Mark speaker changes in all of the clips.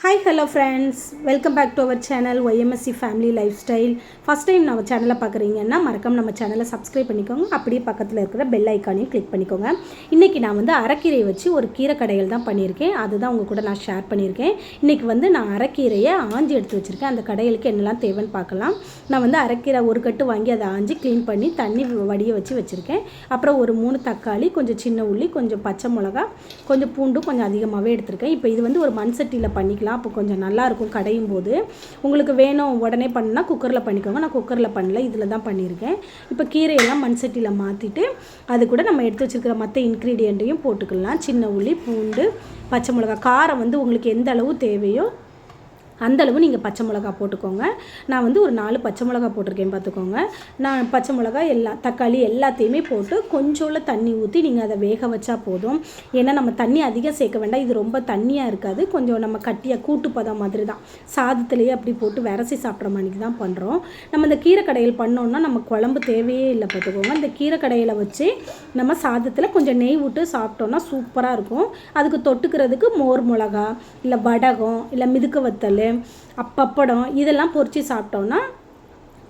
Speaker 1: Hi hello friends welcome back to our channel YMSC family lifestyle first time நம்ம சேனலை பார்க்குறீங்கன்னா மறக்காம நம்ம சேனலை சப்ஸ்கிரைப் பண்ணிக்கோங்க. அப்படியே பக்கத்தில் இருக்கிற பெல் ஐக்கானையும் கிளிக் பண்ணிக்கோங்க. இன்றைக்கி நான் வந்து அரைக்கீரையை வச்சு ஒரு கீரை கடையில் தான் பண்ணியிருக்கேன். அதுதான் உங்கள் கூட நான் ஷேர் பண்ணியிருக்கேன். இன்றைக்கி வந்து நான் அரைக்கீரையை ஆஞ்சி எடுத்து வச்சுருக்கேன். அந்த கடையிலுக்கு என்னெல்லாம் தேவைன்னு பார்க்கலாம். நான் வந்து அரைக்கீரை ஒரு கட்டு வாங்கி அதை ஆஞ்சி க்ளீன் பண்ணி தண்ணி வடிய வச்சு வச்சுருக்கேன். அப்புறம் ஒரு மூணு தக்காளி கொஞ்சம் சின்ன உள்ளி கொஞ்சம் பச்சை மிளகா கொஞ்சம் பூண்டும் கொஞ்சம் அதிகமாகவே எடுத்திருக்கேன். இப்போ இது வந்து ஒரு மண் சட்டியில் பண்ணிக்கலாம். அப்போ கொஞ்சம் நல்லாயிருக்கும் கடையும் போது. உங்களுக்கு வேணும் உடனே பண்ணால் குக்கரில் பண்ணிக்கோங்க. நான் குக்கரில் பண்ணல. இதில் தான் பண்ணியிருக்கேன். இப்போ கீரையெல்லாம் மண் சட்டியில் மாற்றிட்டு அது கூட நம்ம எடுத்து வச்சுருக்கிற மற்ற இன்க்ரீடியண்ட்டையும் போட்டுக்கலாம். சின்ன உள்ளி பூண்டு பச்சை மிளகா காரம் வந்து உங்களுக்கு எந்த அளவு தேவையோ அந்தளவு நீங்கள் பச்சை மிளகா போட்டுக்கோங்க. நான் வந்து ஒரு நாலு பச்சை மிளகா போட்டிருக்கேன் பார்த்துக்கோங்க. நான் பச்சை மிளகா எல்லா தக்காளி எல்லாத்தையுமே போட்டு கொஞ்சோல தண்ணி ஊற்றி நீங்கள் அதை வேக வச்சா போதும். ஏன்னா நம்ம தண்ணி அதிகம் சேர்க்க வேண்டாம். இது ரொம்ப தண்ணியாக இருக்காது. கொஞ்சம் நம்ம கட்டியாக கூட்டு பதம் மாதிரி தான். சாதத்துலேயே அப்படி போட்டு விரசி சாப்பிட்ற மாதிரிக்கு தான் பண்ணுறோம் நம்ம இந்த கீரை கடையில் பண்ணோன்னா நம்ம குழம்பு தேவையே இல்லை பார்த்துக்கோங்க. இந்த கீரை கடையில் வச்சு நம்ம சாதத்தில் கொஞ்சம் நெய் விட்டு சாப்பிட்டோன்னா சூப்பராக இருக்கும். அதுக்கு தொட்டுக்கிறதுக்கு மோர் மிளகா இல்லை வடகம் இல்லை மிதுக்கு வத்தல் அப்பப்படம் இதெல்லாம் பொரித்து சாப்பிட்டோம்னா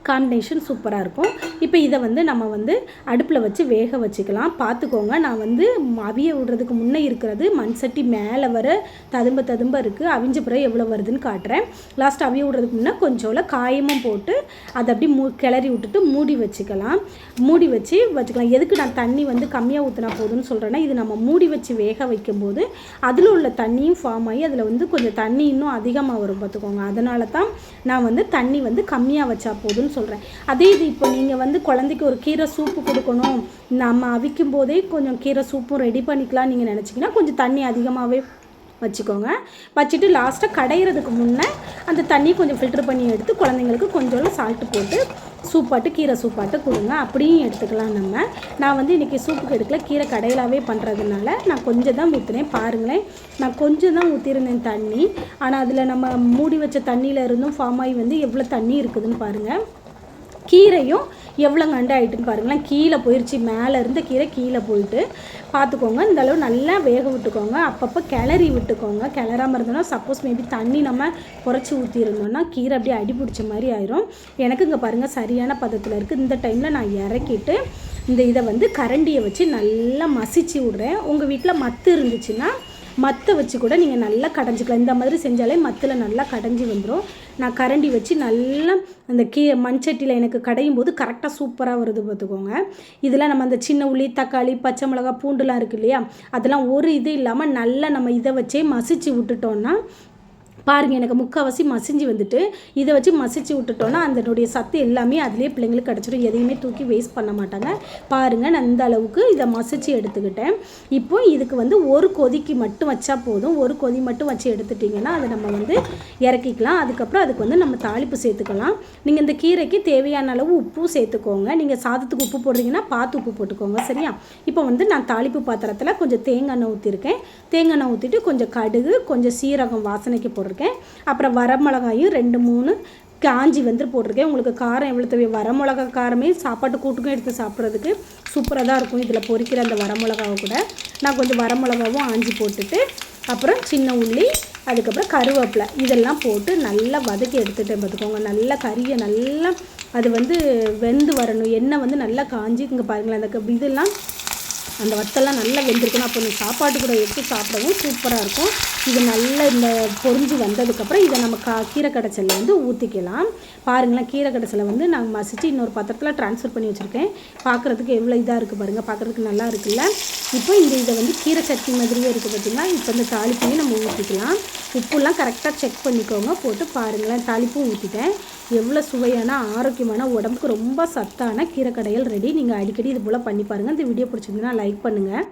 Speaker 1: காம்பினேஷன் சூப்பராக இருக்கும். இப்போ இதை வந்து நம்ம வந்து அடுப்பில் வச்சு வேக வச்சுக்கலாம். பார்த்துக்கோங்க நான் வந்து அவிய விடுறதுக்கு முன்னே இருக்கிறது மண் சட்டி மேலே வர ததும்ப ததும்ப இருக்குது அவிஞ்ச பிறகு எவ்வளோ வருதுன்னு காட்டுறேன். லாஸ்ட் அவிய விடுறதுக்கு முன்னே கொஞ்சோல காயமும் போட்டு அதை அப்படி மூ கிளறி விட்டுட்டு மூடி வச்சுக்கலாம். மூடி வச்சு வச்சுக்கலாம். எதுக்கு நான் தண்ணி வந்து கம்மியாக ஊற்றினா போதும்னு சொல்கிறேன்னா இது நம்ம மூடி வச்சு வேக வைக்கும்போது அதில் உள்ள தண்ணியும் ஃபார்ம் ஆகி அதில் வந்து கொஞ்சம் தண்ணி இன்னும் அதிகமாக வரும் பார்த்துக்கோங்க அதனால தான் நான் வந்து தண்ணி வந்து கம்மியாக வச்சா போதும்னு சொல்கிறேன் அதே இது இப்போ நீங்கள் வந்து குழந்தைக்கு ஒரு கீரை சூப்பு கொடுக்கணும். நம்ம அவிக்கும் போதே கொஞ்சம் கீரை சூப்பும் ரெடி பண்ணிக்கலாம் நீங்கள் நினச்சிங்கன்னா கொஞ்சம் தண்ணி அதிகமாகவே வச்சுக்கோங்க. வச்சுட்டு லாஸ்ட்டாக கடையிறதுக்கு முன்னே அந்த தண்ணியை கொஞ்சம் ஃபில்டர் பண்ணி எடுத்து குழந்தைங்களுக்கு கொஞ்சம் சால்ட்டு போட்டு சூப்பாட்டு கீரை சூப்பாட்டு கொடுங்க. அப்படியும் எடுத்துக்கலாம் நம்ம. நான் வந்து இன்றைக்கி சூப்புக்கு எடுக்கல. கீரை கடையிலாகவே பண்ணுறதுனால நான் கொஞ்சம் தான் ஊற்றுனேன் பாருங்களேன். நான் கொஞ்சம் தான் ஊற்றிருந்தேன் தண்ணி. ஆனால் அதில் நம்ம மூடி வச்ச தண்ணியில் இருந்தும் ஃபார்ம் ஆகி வந்து எவ்வளோ தண்ணி இருக்குதுன்னு பாருங்கள் கீரையும் எவ்வளோ கண்டு ஆகிட்டுன்னு பாருங்களேன். கீழே போயிடுச்சு மேலே இருந்த கீரை கீழே போயிட்டு பார்த்துக்கோங்க. இந்த அளவு நல்லா வேக விட்டுக்கோங்க. அப்பப்போ கிளறி விட்டுக்கோங்க. கிளறாமல் இருந்தோம்னா சப்போஸ் மேபி தண்ணி நம்ம குறைச்சி ஊற்றிருந்தோம்னா கீரை அப்படியே அடி பிடிச்ச மாதிரி ஆயிரும். எனக்கு இங்கே பாருங்கள் சரியான பதத்தில் இருக்குது இந்த டைமில் நான் இறக்கிட்டு இந்த இதை வந்து கரண்டியை வச்சு நல்லா மசிச்சு விட்றேன். உங்கள் வீட்டில் மத்து இருந்துச்சுன்னா மத்தை வச்சு கூட நீங்கள் நல்லா கடைஞ்சிக்கலாம். இந்த மாதிரி செஞ்சாலே மத்தில் நல்லா கடைஞ்சி வந்துடும் நான் கரண்டி வச்சு நல்லா அந்த கீ மண்சட்டியில் எனக்கு கடையும் போது கரெக்டாக சூப்பராக வருது பார்த்துக்கோங்க. இதில் நம்ம அந்த சின்ன உள்ளி தக்காளி பச்சை மிளகா பூண்டுலாம் இருக்குது இல்லையா? அதெல்லாம் ஒரு இது இல்லாமல் நல்லா நம்ம இதை வச்சே மசிச்சு விட்டுட்டோன்னா பாருங்கள் எனக்கு முக்கால்வாசி மசிஞ்சு வந்துட்டு இதை வச்சு மசிச்சு விட்டுட்டோன்னா அதனுடைய சத்து எல்லாமே அதிலே பிள்ளைங்களுக்கு கிடச்சிடும் எதையுமே தூக்கி வேஸ்ட் பண்ண மாட்டாங்க. பாருங்கள் நான் இந்த அளவுக்கு இதை மசிச்சு எடுத்துக்கிட்டேன். இப்போ இதுக்கு வந்து ஒரு கொதிக்கு மட்டும் வச்சா போதும். ஒரு கொதி மட்டும் வச்சு எடுத்துட்டிங்கன்னா அதை நம்ம வந்து இறக்கிக்கலாம். அதுக்கப்புறம் அதுக்கு வந்து நம்ம தாளிப்பு சேர்த்துக்கலாம். நீங்கள் இந்த கீரைக்கு தேவையான அளவு உப்பும் சேர்த்துக்கோங்க. நீங்கள் சாதத்துக்கு உப்பு போடுறீங்கன்னா பார்த்து உப்பு போட்டுக்கோங்க சரியா? இப்போ வந்து நான் தாளிப்பு பாத்திரத்தில் கொஞ்சம் தேங்காய் எண்ணெய் ஊற்றிருக்கேன் தேங்காய் எண்ணெய் ஊற்றிட்டு கொஞ்சம் கடுகு கொஞ்சம் சீரகம் வாசனைக்கு போடுறேன். போட்டிருக்கேன். அப்புறம் வரமிளகாயும் ரெண்டு மூணு காஞ்சி வந்து போட்டிருக்கேன். உங்களுக்கு காரம் எவ்வளோ தேவை வரமிளகா காரமே சாப்பாட்டு கூட்டுக்கும் எடுத்து சாப்பிட்றதுக்கு சூப்பராக தான் இருக்கும். இதில் பொரிக்கிற அந்த வரமிளகாவை கூட நான் கொஞ்சம் வரமிளகாவும் ஆஞ்சி போட்டுட்டு அப்புறம் சின்ன உள்ளி அதுக்கப்புறம் கருவேப்பிலை இதெல்லாம் போட்டு நல்லா வதக்கி எடுத்துகிட்டு பார்த்துக்கோங்க. நல்லா கறியை நல்லா அது வந்து வெந்து வரணும். எண்ணெய் வந்து நல்லா காஞ்சி இங்கே பாருங்களேன் அந்த இதெல்லாம் அந்த வத்தெல்லாம் நல்லா வெந்திருக்கணும். அப்போ இந்த சாப்பாட்டு கூட எடுத்து சாப்பிடவும் சூப்பராக இருக்கும். இது நல்லா இந்த பொறிஞ்சு வந்ததுக்கப்புறம் இதை நம்ம கா கீரை கடைச்சலில் வந்து ஊற்றிக்கலாம் பாருங்களேன் கீரை கடைச்சலை வந்து நாங்கள் மசித்து இன்னொரு பத்திரத்தில் ட்ரான்ஸ்ஃபர் பண்ணி வச்சுருக்கேன். பார்க்குறதுக்கு எவ்வளோ இதாக இருக்குது பாருங்கள் பார்க்குறதுக்கு நல்லா இருக்குல்ல. இப்போ இந்த இதை வந்து கீரை சட்னி மாதிரியே இருக்குது பார்த்திங்கன்னா இப்போ இந்த தாளிப்பையும் நம்ம ஊற்றிக்கலாம் உப்புலாம் கரெக்டாக செக் பண்ணிக்கோங்க. போட்டு பாருங்களேன் தாளிப்பும் ஊற்றிட்டேன் எவ்வளோ சுவையான ஆரோக்கியமான உடம்புக்கு ரொம்ப சத்தான கீரை ரெடி நீங்கள் அடிக்கடி இது போல் பண்ணி பாருங்கள் இந்த வீடியோ பிடிச்சிருந்ததுன்னா லைக் பண்ணுங்கள்